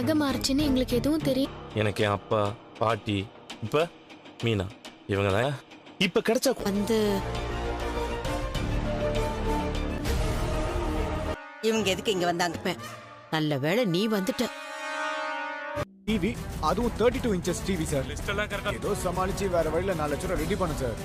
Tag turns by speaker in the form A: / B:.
A: நகை மாறுச்சுன்னு எங்களுக்கு எதுவும் தெரியும்
B: எனக்கு என் அப்பா பாட்டி இப்ப மீனா. இவங்க தான். இப்ப கிடைச்சா
C: வந்து
D: இவங்க எதுக்கு இங்க வந்தாங்க?
C: நல்ல வேளை நீ வந்துட்ட.
E: டிவி அதுவும் thirty two inches TV sir
F: list எல்லாம் கரெக்டா
E: ஏதோ சமாளிச்சு வேற வழியில நாலு லட்சம் ரெடி பண்ணு சார்